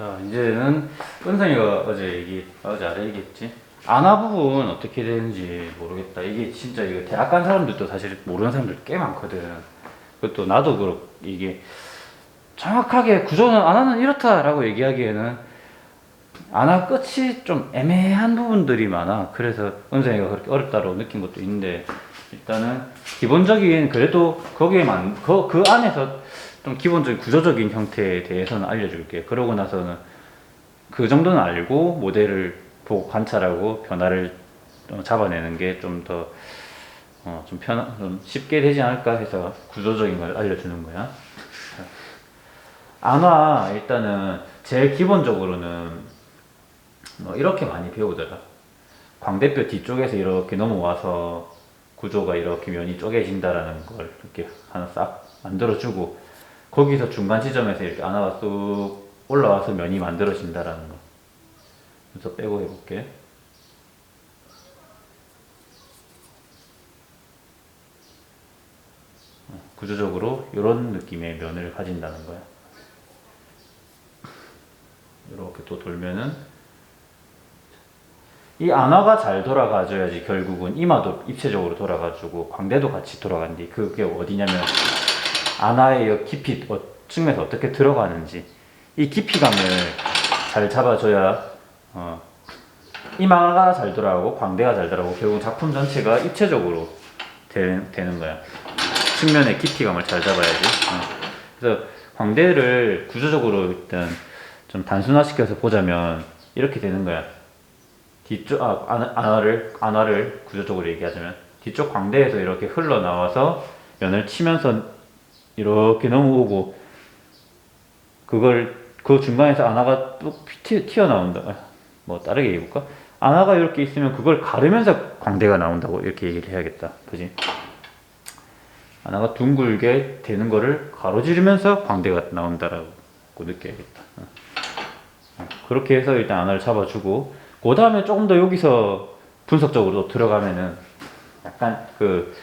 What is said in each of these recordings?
자, 이제는 은성이가 어제 얘기, 어제 아래 얘기했지. 안화 부분 어떻게 되는지 모르겠다. 이게 진짜 이거 대학 간 사람들도 사실 모르는 사람들 꽤 많거든. 그것도 나도 그렇고 이게 정확하게 구조는 안화는 이렇다라고 얘기하기에는 안화 끝이 좀 애매한 부분들이 많아. 그래서 은성이가 그렇게 어렵다고 느낀 것도 있는데 일단은 기본적인 그래도 거기에만 그, 그 안에서 좀 기본적인 구조적인 형태에 대해서는 알려줄게. 그러고 나서는 그 정도는 알고 모델을 보고 관찰하고 변화를 좀 잡아내는 게 좀더 어, 좀 편, 좀 쉽게 되지 않을까 해서 구조적인 걸 알려주는 거야. 안화 일단은 제일 기본적으로는 뭐 이렇게 많이 배우더라. 광대뼈 뒤쪽에서 이렇게 넘어와서 구조가 이렇게 면이 쪼개진다라는 걸 이렇게 하나 싹 만들어주고 거기서 중간 지점에서 이렇게 안화가 쑥 올라와서 면이 만들어진다라는 거. 그래서 빼고 해볼게. 어, 구조적으로 이런 느낌의 면을 가진다는 거야. 이렇게 또 돌면은 이 안화가 잘 돌아가줘야지 결국은 이마도 입체적으로 돌아가지고 광대도 같이 돌아간디 그게 어디냐면 안화의 이 깊이 어, 측면에서 어떻게 들어가는지 이 깊이감을 잘 잡아줘야 어, 이마가 잘 돌아가고 광대가 잘 돌아가고 결국 작품 전체가 입체적으로 되, 되는 거야. 측면의 깊이감을 잘 잡아야지. 어. 그래서 광대를 구조적으로 일단 좀 단순화시켜서 보자면 이렇게 되는 거야. 뒤쪽 아 안- 안화를 안화를 구조적으로 얘기하자면 뒤쪽 광대에서 이렇게 흘러나와서 면을 치면서 이렇게 넘어오고 그걸 그 중간에서 안화가 뚝 튀- 튀어나온다. 아, 뭐 다르게 얘기해 볼까? 안화가 이렇게 있으면 그걸 가르면서 광대가 나온다고 이렇게 얘기를 해야겠다. 그지? 안화가 둥글게 되는 거를 가로지르면서 광대가 나온다라고 느껴야겠다. 어. 어, 그렇게 해서 일단 안화를 잡아주고 그 다음에 조금 더 여기서 분석적으로 들어가면은 약간 그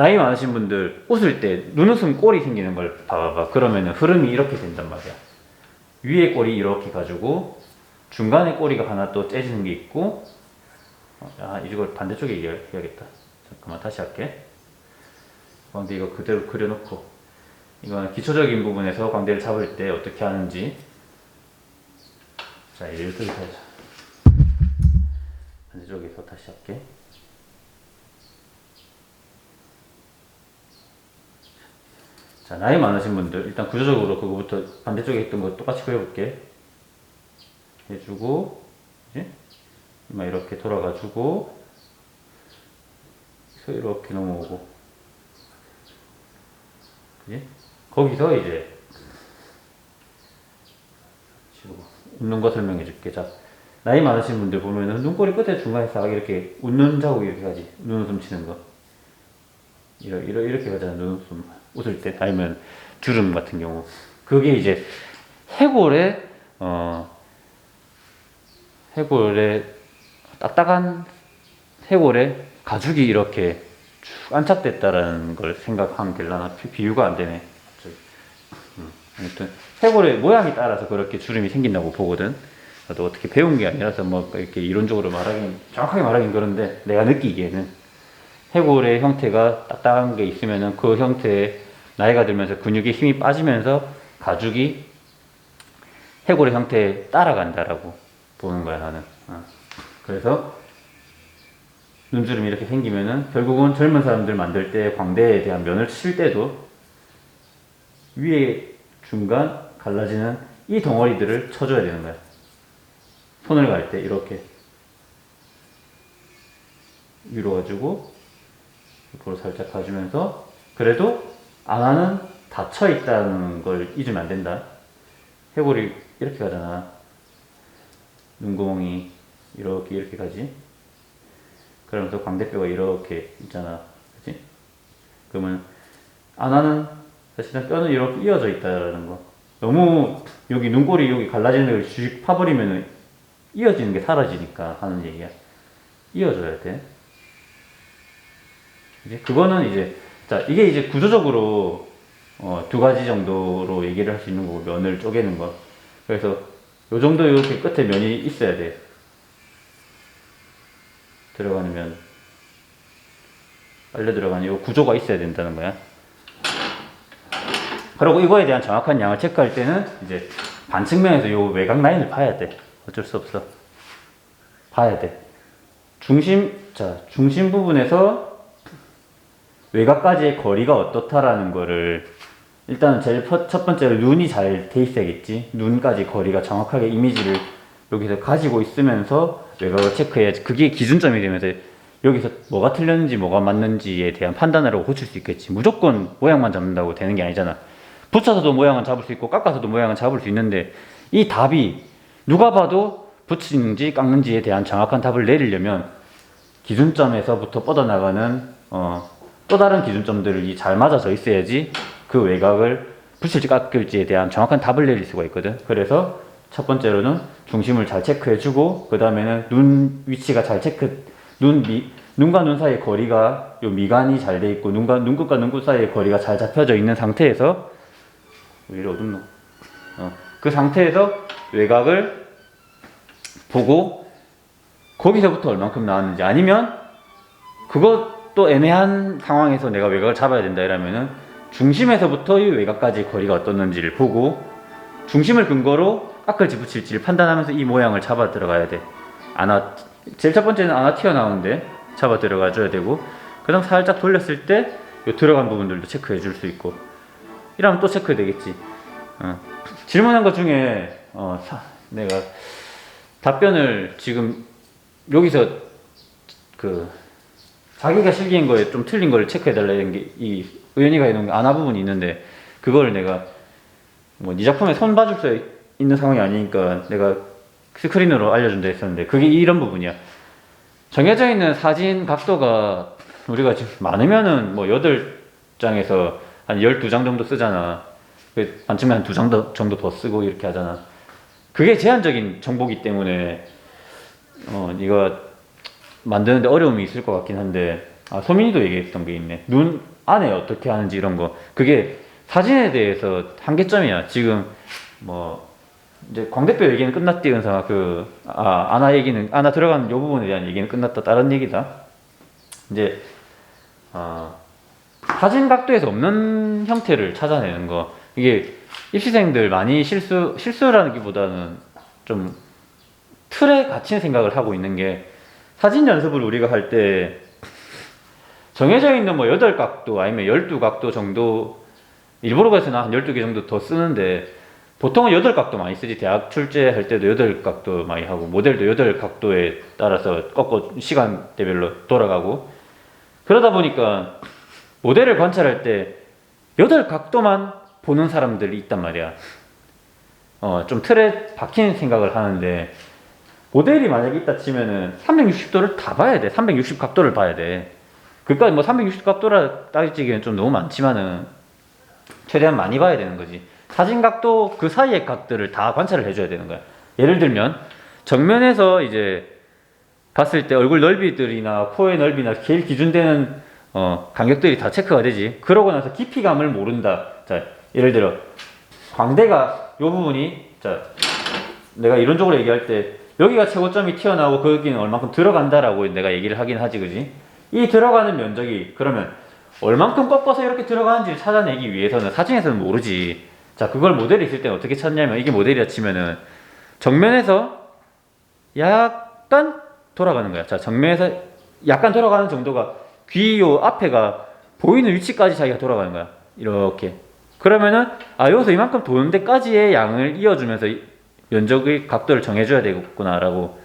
나이 많으신 분들 웃을 때 눈웃음 꼴이 생기는 걸 봐봐봐. 그러면은 흐름이 이렇게 된단 말이야. 위에 꼴이 이렇게 가지고 중간에 꼬리가 하나 또 째지는 게 있고 어, 아 이걸 반대쪽에 해야겠다. 잠깐만 다시 할게. 광대 이거 그대로 그려놓고 이거는 기초적인 부분에서 광대를 잡을 때 어떻게 하는지 자 이렇게 하자. 반대쪽에서 다시 할게. 자, 나이 많으신 분들, 일단 구조적으로 그거부터 반대쪽에 했던 거 똑같이 그려볼게. 해주고, 이제, 이렇게 돌아가지고, 그래서 이렇게 넘어오고, 그지? 거기서 이제, 웃는 거 설명해 줄게. 자, 나이 많으신 분들 보면은 눈꼬리 끝에 중간에 싹 이렇게 웃는 자국 이렇게 가지. 눈웃음 치는 거. 이러, 이렇게 가잖아, 눈웃음. 웃을 때. 아니면 주름 같은 경우. 그게 이제 해골의, 어, 해골의 딱딱한 해골의 가죽이 이렇게 쭉 안착됐다라는 걸 생각하면 될라나? 비- 비유가 안 되네. 음, 아무튼 해골의 모양에 따라서 그렇게 주름이 생긴다고 보거든. 나도 어떻게 배운 게 아니라서 뭐 이렇게 이론적으로 말하긴 정확하게 말하긴 그런데 내가 느끼기에는 해골의 형태가 딱딱한 게 있으면은 그 형태에 나이가 들면서 근육에 힘이 빠지면서 가죽이 해골의 형태에 따라간다라고 보는 거야 나는. 어. 그래서 눈주름이 이렇게 생기면은 결국은 젊은 사람들 만들 때 광대에 대한 면을 칠 때도 위에 중간 갈라지는 이 덩어리들을 쳐줘야 되는 거야. 손을 갈 때 이렇게 위로 가지고 옆으로 살짝 가주면서 그래도 안화는 닫혀 있다는 걸 잊으면 안 된다. 해골이 이렇게 가잖아. 눈구멍이 이렇게 이렇게 가지. 그러면서 광대뼈가 이렇게 있잖아. 그치? 그러면 안화는 사실은 뼈는 이렇게 이어져 있다라는 거. 너무 여기 눈꼬리 여기 갈라지는 걸쭉 파버리면은 이어지는 게 사라지니까 하는 얘기야. 이어줘야 돼. 이제 그거는 이제 자 이게 이제 구조적으로 어, 두 가지 정도로 얘기를 할 수 있는 거고 면을 쪼개는 거. 그래서 요 정도 이렇게 끝에 면이 있어야 돼. 들어가는 면. 빨려 들어가는 요 구조가 있어야 된다는 거야. 그리고 이거에 대한 정확한 양을 체크할 때는 이제 반측면에서 요 외곽 라인을 봐야 돼. 어쩔 수 없어. 봐야 돼. 중심, 자, 중심 부분에서 외곽까지의 거리가 어떻다라는 거를 일단 제일 퍼- 첫 번째로 눈이 잘 돼 있어야겠지. 눈까지 거리가 정확하게 이미지를 여기서 가지고 있으면서 외곽을 체크해야지. 그게 기준점이 되면서 여기서 뭐가 틀렸는지 뭐가 맞는지에 대한 판단을 하고 고칠 수 있겠지. 무조건 모양만 잡는다고 되는 게 아니잖아. 붙여서도 모양은 잡을 수 있고 깎아서도 모양은 잡을 수 있는데 이 답이 누가 봐도 붙이는지 깎는지에 대한 정확한 답을 내리려면 기준점에서부터 뻗어나가는 어, 또 다른 기준점들이 잘 맞아져 있어야지 그 외곽을 붙일지 깎을지에 대한 정확한 답을 내릴 수가 있거든. 그래서 첫 번째로는 중심을 잘 체크해주고 그 다음에는 눈 위치가 잘 체크 눈 미, 눈과 눈 사이의 거리가 요 미간이 잘 돼 있고 눈과 눈끝과 눈끝 사이의 거리가 잘 잡혀져 있는 상태에서 왜 이리 어둡노? 어, 그 상태에서 외곽을 보고 거기서부터 얼만큼 나왔는지 아니면 그것 도 애매한 상황에서 내가 외곽을 잡아야 된다 이러면은 중심에서부터 이 외곽까지 거리가 어떻는지를 보고 중심을 근거로 깎을지 붙일지를 판단하면서 이 모양을 잡아 들어가야 돼. 아나 제일 첫 번째는 아나 튀어나오는데 잡아 들어가 줘야 되고 그다음 살짝 돌렸을 때 요 들어간 부분들도 체크해 줄 수 있고 이러면 또 체크 되겠지. 어. 질문한 것 중에 어, 사- 내가 답변을 지금 여기서 그 자기가 실기인 거에 좀 틀린 걸 체크해 달라는 게이 의연이가 해놓은 게 아나 부분이 있는데 그걸 내가 뭐 네 작품에 손 봐줄 수 있는 상황이 아니니까 내가 스크린으로 알려준다 했었는데 그게 이런 부분이야. 정해져 있는 사진 각도가 우리가 지금 많으면은 뭐 8장에서 한 12장 정도 쓰잖아. 그 반쯤에 한 2장 더- 정도 더 쓰고 이렇게 하잖아. 그게 제한적인 정보기 때문에 어, 이거 만드는데 어려움이 있을 것 같긴 한데 아, 소민이도 얘기했던 게 있네. 눈 안에 어떻게 하는지 이런 거. 그게 사진에 대해서 한계점이야. 지금 뭐 이제 광 대표 얘기는 끝났대 은사 그 아, 아나 얘기는 아나 들어간 요 부분에 대한 얘기는 끝났다. 다른 얘기다. 이제 아, 사진 각도에서 없는 형태를 찾아내는 거. 이게 입시생들 많이 실수 실수라기보다는 좀 틀에 갇힌 생각을 하고 있는 게 사진 연습을 우리가 할 때 정해져 있는 뭐 8각도 아니면 12각도 정도 일부러 그래서 한 12개 정도 더 쓰는데 보통은 8각도 많이 쓰지. 대학 출제할 때도 8각도 많이 하고 모델도 8각도에 따라서 꺾어 시간대별로 돌아가고. 그러다 보니까 모델을 관찰할 때 8각도만 보는 사람들이 있단 말이야. 어, 좀 틀에 박힌 생각을 하는데 모델이 만약에 있다 치면은 360도를 다 봐야 돼. 360 각도를 봐야 돼. 그까지 뭐360 각도라 따지기에는 좀 너무 많지만은 최대한 많이 봐야 되는 거지. 사진 각도 그 사이의 각들을 다 관찰을 해줘야 되는 거야. 예를 들면 정면에서 이제 봤을 때 얼굴 넓이들이나 코의 넓이나 제일 기준되는 어, 간격들이 다 체크가 되지. 그러고 나서 깊이감을 모른다. 자, 예를 들어 광대가 요 부분이 자 내가 이론적으로 얘기할 때 여기가 최고점이 튀어나오고 거기는 얼만큼 들어간다라고 내가 얘기를 하긴 하지 그지? 이 들어가는 면적이 그러면 얼만큼 꺾어서 이렇게 들어가는지를 찾아내기 위해서는 사진에서는 모르지. 자 그걸 모델이 있을 때는 어떻게 찾냐면 이게 모델이라 치면은 정면에서 약간 돌아가는 거야. 자 정면에서 약간 돌아가는 정도가 귀 요 앞에가 보이는 위치까지 자기가 돌아가는 거야. 이렇게. 그러면은 아 여기서 이만큼 도는 데까지의 양을 이어주면서 이- 면적의 각도를 정해줘야 되겠구나라고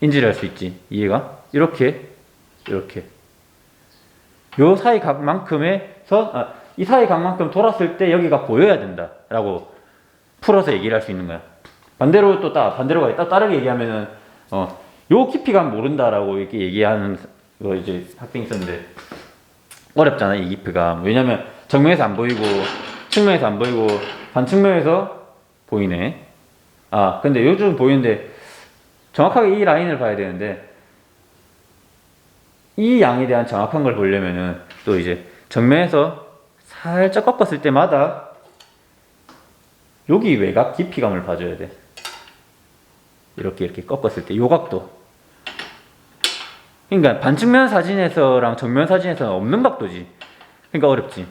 인지를 할 수 있지. 이해가? 이렇게 이렇게. 요 사이 각만큼에서 아, 이 사이 각만큼 돌았을 때 여기가 보여야 된다라고 풀어서 얘기를 할 수 있는 거야. 반대로 또 따, 반대로 가 따, 다르게 얘기하면은 어, 요 깊이감 모른다라고 이렇게 얘기하는 거 이제 학생이 있었는데 어렵잖아 이 깊이감 왜냐면 정면에서 안 보이고 측면에서 안 보이고 반측면에서 보이네 아 근데 요즘 보이는데 정확하게 이 라인을 봐야 되는데 이 양에 대한 정확한 걸 보려면은 또 이제 정면에서 살짝 꺾었을 때마다 여기 외곽 깊이감을 봐줘야 돼. 이렇게 이렇게 꺾었을 때 요 각도. 그러니까 반측면 사진에서랑 정면 사진에서는 없는 각도지. 그러니까 어렵지.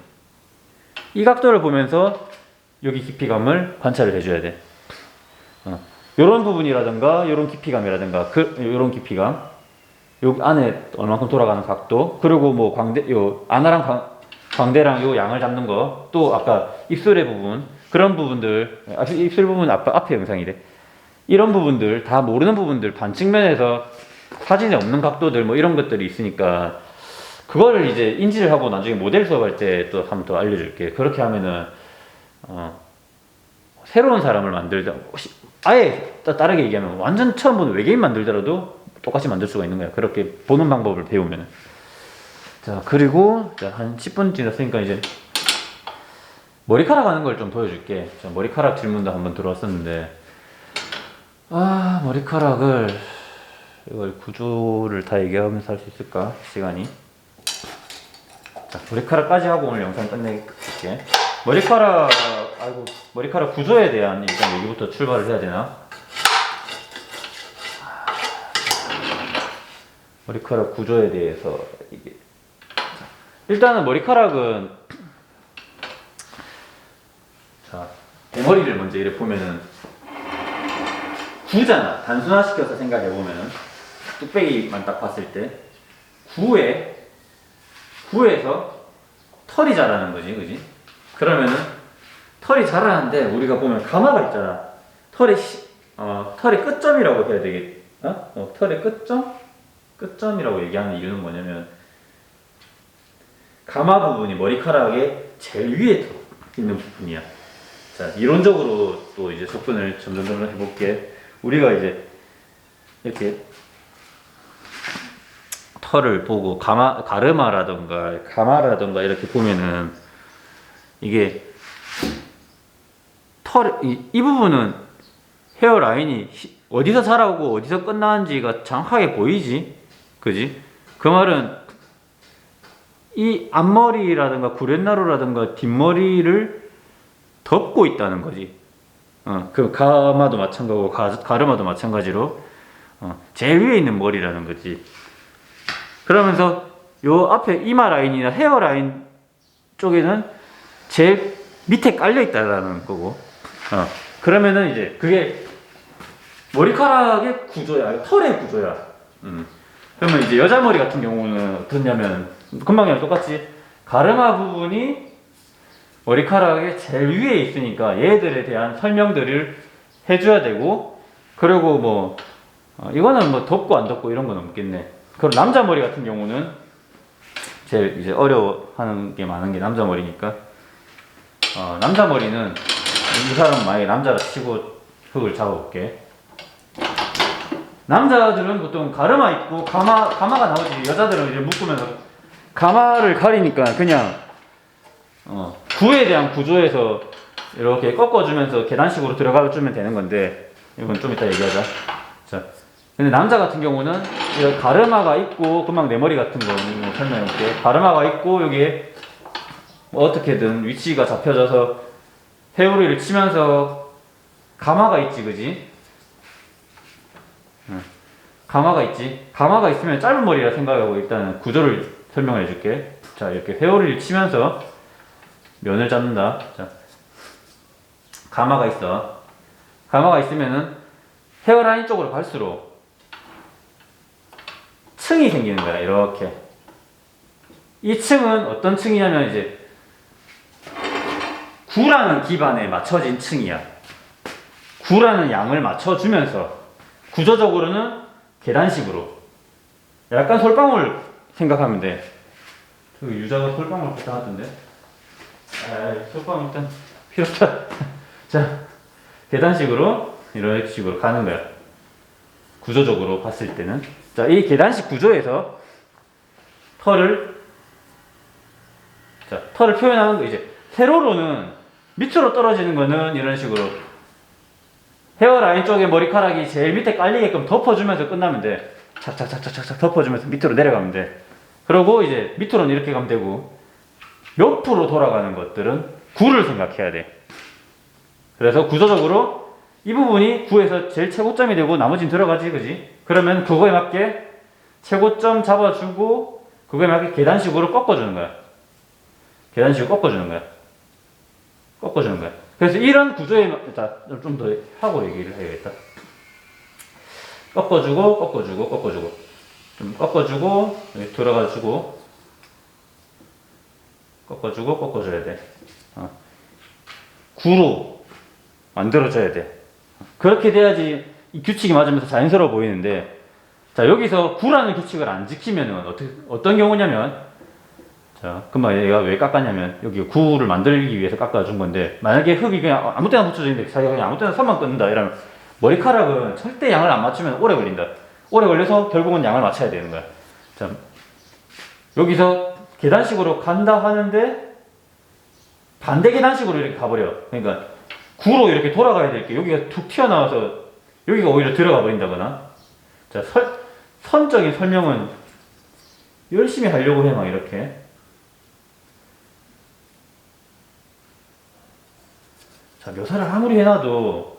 이 각도를 보면서 여기 깊이감을 관찰을 해줘야 돼. 어. 요런 부분이라든가 요런 깊이감이라든가 그 요런 깊이감. 요 안에 얼만큼 돌아가는 각도. 그리고 뭐 광대 요 아나랑 광, 광대랑 요 양을 잡는 거. 또 아까 입술의 부분. 그런 부분들 아, 입술 부분 앞, 앞에 영상이래 이런 부분들 다 모르는 부분들 반측면에서 사진에 없는 각도들 뭐 이런 것들이 있으니까 그거를 이제 인지를 하고 나중에 모델 수업할 때 또 한번 더 알려줄게. 그렇게 하면은 어 새로운 사람을 만들다 아예 따- 다르게 얘기하면 완전 처음 보는 외계인 만들더라도 똑같이 만들 수가 있는 거야. 그렇게 보는 방법을 배우면 자 그리고 자, 한 10분 지났으니까 이제 머리카락 하는 걸 좀 보여줄게. 자, 머리카락 질문도 한번 들어왔었는데. 아 머리카락을 이걸 구조를 다 얘기하면서 할 수 있을까? 시간이. 자 머리카락까지 하고 오늘 영상 끝낼게. 머리카락 아이고. 머리카락 구조에 대한 일단 여기부터 출발을 해야 되나? 머리카락 구조에 대해서 이게. 자, 일단은 머리카락은 자 대머리를 먼저 이렇게 보면은 구잖아. 단순화시켜서 생각해 보면은 뚝배기만 딱 봤을 때 구에 구에서 털이 자라는 거지 그지? 그러면은 털이 자라는데 우리가 보면 가마가 있잖아 시, 어, 털의 끝점이라고 해야 되겠 어? 어, 털의 끝점 끝점이라고 얘기하는 이유는 뭐냐면 가마 부분이 머리카락의 제일 위에 있는 부분이야. 자 이론적으로 또 이제 접근을 점점 점점 해볼게. 우리가 이제 이렇게 털을 보고 가마 가르마라던가 가마라던가 이렇게 보면은 이게 털 이 이 부분은 헤어 라인이 히- 어디서 자라고 어디서 끝나는지가 정확하게 보이지, 그지? 그 말은 이 앞머리라든가 구렛나루라든가 뒷머리를 덮고 있다는 거지. 어, 그 가마도 마찬가지고 가, 가르마도 마찬가지로 어, 제일 위에 있는 머리라는 거지. 그러면서 요 앞에 이마 라인이나 헤어 라인 쪽에는 제일 밑에 깔려 있다라는 거고. 어, 그러면은 이제 그게 머리카락의 구조야, 털의 구조야. 음. 그러면 이제 여자 머리 같은 경우는 어떻냐면 금방이랑 똑같이 가르마 부분이 머리카락의 제일 위에 있으니까 얘들에 대한 설명들을 해줘야 되고 그리고 뭐 어, 이거는 뭐 덮고 안 덮고 이런 건 없겠네. 그리고 남자 머리 같은 경우는 제일 이제 어려워하는 게 많은 게 남자 머리니까 어, 남자 머리는 이 사람 만약에 남자라 치고 흙을 잡아볼게. 남자들은 보통 가르마 있고 가마 가마가 나오지 여자들은 이제 묶으면서 가마를 가리니까 그냥 어, 구에 대한 구조에서 이렇게 꺾어주면서 계단식으로 들어가 주면 되는 건데 이건 좀 이따 얘기하자. 자, 근데 남자 같은 경우는 가르마가 있고 금방 내 머리 같은 거뭐 설명해 볼게. 가르마가 있고 여기에 뭐 어떻게든 위치가 잡혀져서 헤어리를 치면서 가마가 있지, 그지? 응. 가마가 있지. 가마가 있으면 짧은 머리라 생각하고 일단 구조를 설명해 줄게. 자, 이렇게 회오리를 치면서 면을 잡는다. 자, 가마가 있어. 가마가 있으면은 헤어 라인 쪽으로 갈수록 층이 생기는 거야, 이렇게. 이 층은 어떤 층이냐면 이제 구라는 기반에 맞춰진 층이야. 구라는 양을 맞춰주면서 구조적으로는 계단식으로 약간 솔방울 생각하면 돼. 그 유자가 솔방울 부탁하던데. 아, 솔방울 일단 필요 없다. 자, 계단식으로 이런 식으로 가는 거야. 구조적으로 봤을 때는. 자, 이 계단식 구조에서 털을 자, 털을 표현하는 거 이제 세로로는 밑으로 떨어지는 거는 이런 식으로 헤어라인 쪽에 머리카락이 제일 밑에 깔리게끔 덮어주면서 끝나면 돼. 착착착착착 덮어주면서 밑으로 내려가면 돼. 그러고 이제 밑으로는 이렇게 가면 되고 옆으로 돌아가는 것들은 구를 생각해야 돼. 그래서 구조적으로 이 부분이 구에서 제일 최고점이 되고 나머지는 들어가지, 그지? 그러면 그거에 맞게 최고점 잡아주고 그거에 맞게 계단식으로 꺾어주는 거야. 계단식으로 꺾어주는 거야. 꺾어주는 거야. 그래서 이런 구조에 좀 더 하고 얘기를 해야겠다. 꺾어주고 꺾어주고 꺾어주고 좀 꺾어주고 여기 들어가주고 꺾어주고 꺾어줘야 돼. 어. 구로 만들어줘야 돼. 그렇게 돼야지 이 규칙이 맞으면서 자연스러워 보이는데 자 여기서 구라는 규칙을 안 지키면은 어떻게 어떤 경우냐면 자 그만 얘가 왜 깎았냐면 여기 구를 만들기 위해서 깎아준 건데 만약에 흙이 그냥 아무 때나 붙여져 있는데 자기가 그냥 아무 때나 선만 끊는다 이러면 머리카락은 절대 양을 안 맞추면 오래 걸린다. 오래 걸려서 결국은 양을 맞춰야 되는 거야. 자 여기서 계단식으로 간다 하는데 반대 계단식으로 이렇게 가버려. 그러니까 구로 이렇게 돌아가야 될 게 여기가 툭 튀어나와서 여기가 오히려 들어가 버린다거나. 자, 설, 선적인 설명은 열심히 하려고 해, 막 이렇게. 자, 묘사를 아무리 해놔도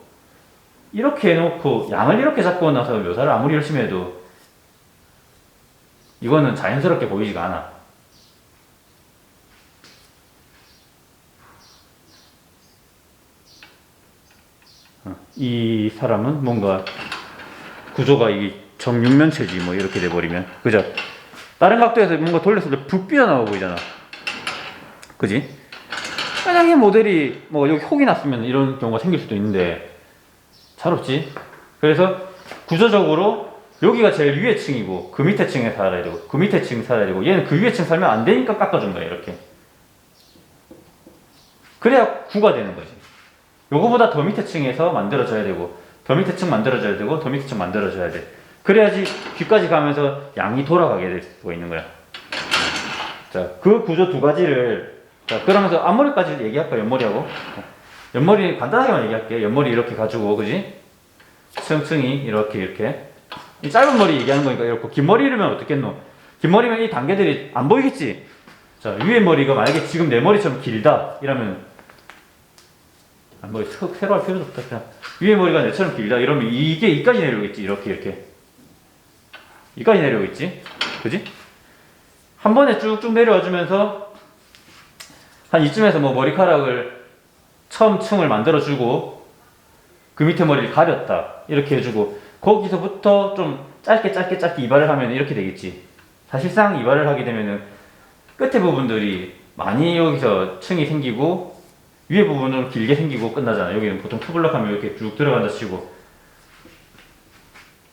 이렇게 해놓고 양을 이렇게 잡고 나서 묘사를 아무리 열심히 해도 이거는 자연스럽게 보이지가 않아. 어, 이 사람은 뭔가 구조가 이 정육면체지 뭐 이렇게 돼버리면 그죠? 다른 각도에서 뭔가 돌렸을 때북 삐져나와 보이잖아 그지? 만약에 모델이 뭐 여기 혹이 났으면 이런 경우가 생길 수도 있는데 잘 없지. 그래서 구조적으로 여기가 제일 위에 층이고 그 밑에 층에 살아야 되고 그 밑에 층 살아야 되고 얘는 그 위에 층 살면 안 되니까 깎아준 거야 이렇게. 그래야 구가 되는 거지. 요거보다 더 밑에 층에서 만들어져야 되고 더 밑에 층 만들어져야 되고 더 밑에 층 만들어져야 돼. 그래야지 귀까지 가면서 양이 돌아가게 될 수가 있는 거야. 자 그 구조 두 가지를 자 그러면서 앞머리까지 얘기할까 옆머리하고? 옆머리 간단하게만 얘기할게 옆머리 이렇게 가지고 그지? 층층이 이렇게 이렇게. 이 짧은 머리 얘기하는 거니까 이렇고 긴 머리면 어떻겠노? 긴 머리면 이 단계들이 안 보이겠지? 자 위에 머리가 만약에 지금 내 머리처럼 길다 이러면 아, 뭐 새- 새로 할 필요도 없다 그냥. 위에 머리가 내처럼 길다 이러면 이게 이까지 내려오겠지 이렇게 이렇게. 이까지 내려오겠지? 그지? 한 번에 쭉쭉 내려와 주면서 한 이쯤에서 뭐 머리카락을 처음 층을 만들어 주고 그 밑에 머리를 가렸다 이렇게 해주고 거기서부터 좀 짧게 짧게 짧게 이발을 하면 이렇게 되겠지 사실상 이발을 하게 되면은 끝에 부분들이 많이 여기서 층이 생기고 위에 부분은 길게 생기고 끝나잖아. 여기는 보통 투블럭 하면 이렇게 쭉 들어간다 치고.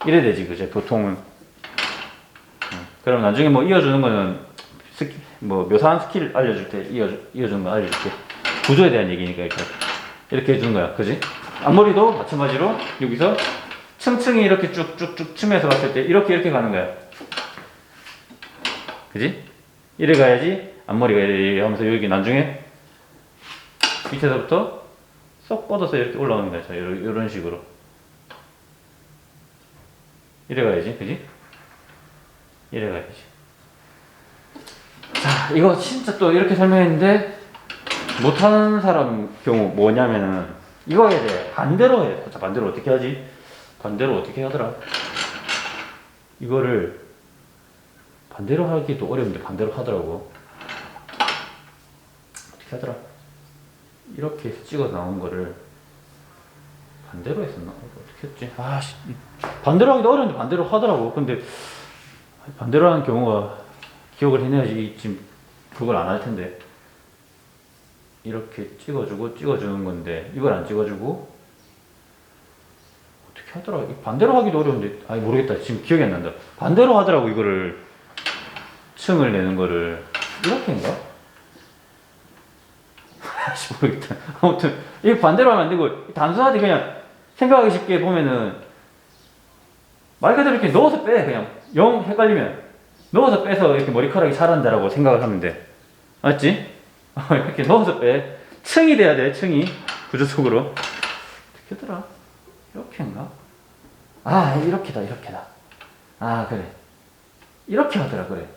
이래 되지, 그제? 보통은. 응. 그럼 나중에 뭐 이어주는 거는 뭐 묘사한 스킬 알려줄 때 이어, 이어주는 거 알려줄게. 구조에 대한 얘기니까 이렇게. 이렇게 해주는 거야. 그지? 앞머리도 마찬가지로 여기서 층층이 이렇게 쭉쭉쭉 층에서 봤을 때 이렇게 이렇게 가는 거야. 그지? 이래 가야지 앞머리가 이래, 하면서 여기 나중에 밑에서부터 쏙 뻗어서 이렇게 올라오는 거야. 자, 이런 식으로. 이래 가야지, 그지? 이래 가야지. 자, 이거 진짜 또 이렇게 설명했는데, 못하는 사람 경우 뭐냐면은, 이거에 대해 반대로 해. 자, 반대로 어떻게 하지? 반대로 어떻게 하더라? 이거를 반대로 하기도 어려운데 반대로 하더라고. 어떻게 하더라? 이렇게 찍어 나온 거를 반대로 했었나? 어떻게 했지? 아, 씨. 반대로 하기도 어려운데 반대로 하더라고. 근데 반대로 하는 경우가 기억을 해내야지 지금 그걸 안 할 텐데. 이렇게 찍어주고 찍어주는 건데 이걸 안 찍어주고 어떻게 하더라? 이 반대로 하기도 어려운데 아니 모르겠다. 지금 기억이 안 난다. 반대로 하더라고 이거를 층을 내는 거를 이렇게인가? 아씨 모르겠다. 아무튼 이거 반대로 하면 안 되고 단순하게 그냥 생각하기 쉽게 보면은 말 그대로 이렇게 넣어서 빼 그냥 영 헷갈리면 넣어서 빼서 이렇게 머리카락이 자란다라고 생각을 하면 돼. 맞지? 어, 이렇게 넣어서 빼. 층이 돼야 돼. 층이 구조적으로 어떻게 더라? 이렇게인가? 아 이렇게다 이렇게다. 아 그래 이렇게 하더라 그래.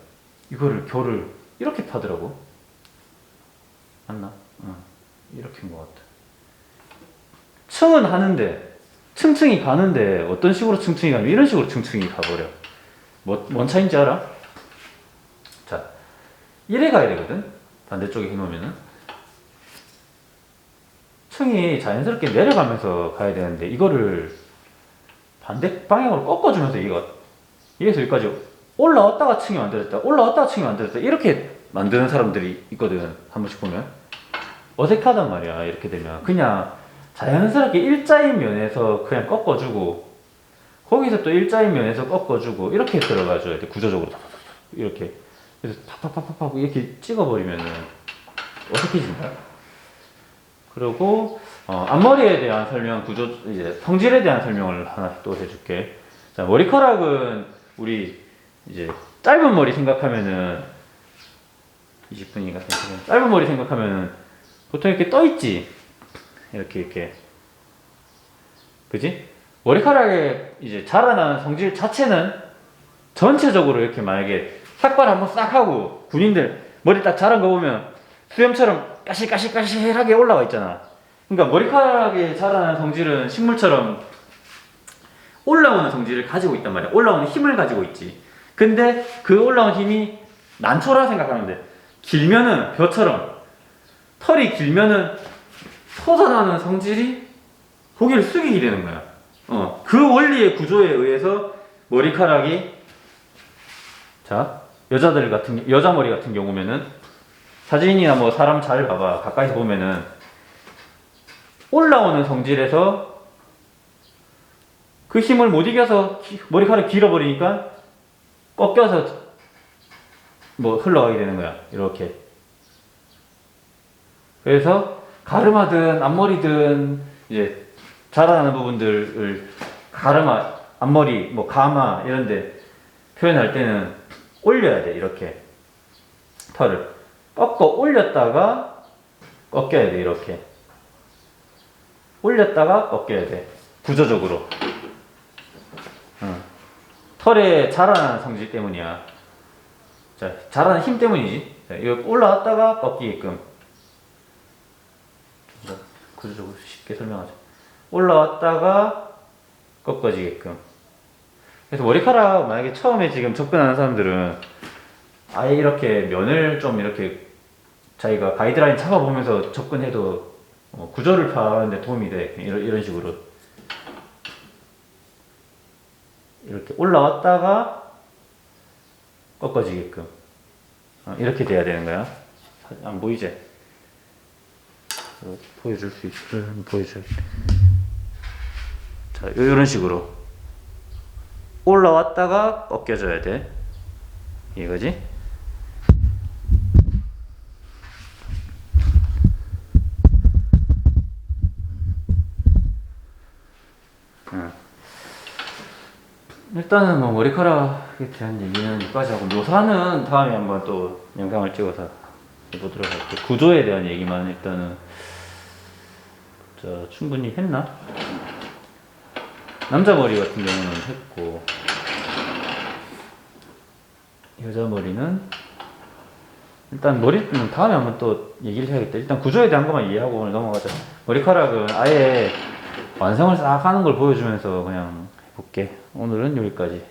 이거를 교를 이렇게 파더라고. 맞나? 어, 이렇게인 것 같아. 층은 하는데 층층이 가는데 어떤 식으로 층층이 가면 이런 식으로 층층이 가버려. 뭐, 뭔 차인지 알아? 자, 이래 가야 되거든. 반대쪽에 해놓으면은. 층이 자연스럽게 내려가면서 가야 되는데 이거를 반대 방향으로 꺾어주면서 이거 여기서 여기까지 올라왔다가 층이 만들었다 올라왔다가 층이 만들었다 이렇게 만드는 사람들이 있거든 한 번씩 보면. 어색하단 말이야 이렇게 되면. 그냥 자연스럽게 일자인 면에서 그냥 꺾어주고 거기서 또 일자인 면에서 꺾어주고 이렇게 들어가줘야 돼 구조적으로. 이렇게 그래서 팍팍팍팍팍 이렇게 찍어버리면은 어색해진다 그리고 어, 앞머리에 대한 설명, 구조 이제 성질에 대한 설명을 하나 또 해줄게. 자 머리카락은 우리 이제 짧은 머리 생각하면은 20분인가 생각하면 짧은 머리 생각하면은 보통 이렇게 떠 있지. 이렇게 이렇게. 그지? 머리카락에 이제 자라나는 성질 자체는 전체적으로 이렇게 만약에 삭발 한번 싹 하고 군인들 머리 딱 자란 거 보면 수염처럼 까실까실까실하게 올라와 있잖아. 그러니까 머리카락에 자라는 성질은 식물처럼 올라오는 성질을 가지고 있단 말이야. 올라오는 힘을 가지고 있지. 근데 그 올라온 힘이 난초라 생각하면 돼. 길면은 벼처럼 털이 길면은 솟아나는 성질이 고기를 숙이게 되는 거야. 어, 그 원리의 구조에 의해서 머리카락이 자 여자들 같은 여자 머리 같은 경우면은 사진이나 뭐 사람 잘 봐봐. 가까이서 보면은 올라오는 성질에서 그 힘을 못 이겨서 기- 머리카락이 길어버리니까 꺾여서 뭐 흘러가게 되는 거야. 이렇게. 그래서 가르마든 앞머리든 이제 자라나는 부분들을 가르마 앞머리 뭐 가마 이런데 표현할 때는 올려야 돼 이렇게. 털을. 꺾어 올렸다가 꺾여야 돼 이렇게. 올렸다가 꺾여야 돼 구조적으로. 어. 털에 자라나는 성질 때문이야. 자 자라는 힘 때문이지. 자, 이거 올라왔다가 꺾이게끔. 자, 구조적으로 쉽게 설명하자 올라왔다가 꺾어지게끔 그래서 머리카락 만약에 처음에 지금 접근하는 사람들은 아예 이렇게 면을 좀 이렇게 자기가 가이드라인 잡아보면서 접근해도 어, 구조를 파악하는데 도움이 돼. 이런, 이런 식으로. 이렇게 올라왔다가 꺾어지게끔. 어, 이렇게 돼야 되는 거야. 사- 안 보이지? 보여줄 수 있을 한번 보여줘 자 요- 이런 식으로 올라왔다가 꺾여줘야 돼 이거지? 응. 일단은 뭐 머리카락에 대한 얘기는 여기까지 하고 묘사는 다음에 한번 또 영상을 찍어서 해보도록 할게요. 구조에 대한 얘기만 일단은 자, 충분히 했나? 남자 머리 같은 경우는 했고 여자 머리는 일단 머리는 다음에 한번 또 얘기를 해야겠다. 일단 구조에 대한 것만 이해하고 오늘 넘어가자. 머리카락은 아예 완성을 싹 하는 걸 보여주면서 그냥 해볼게. 오늘은 여기까지.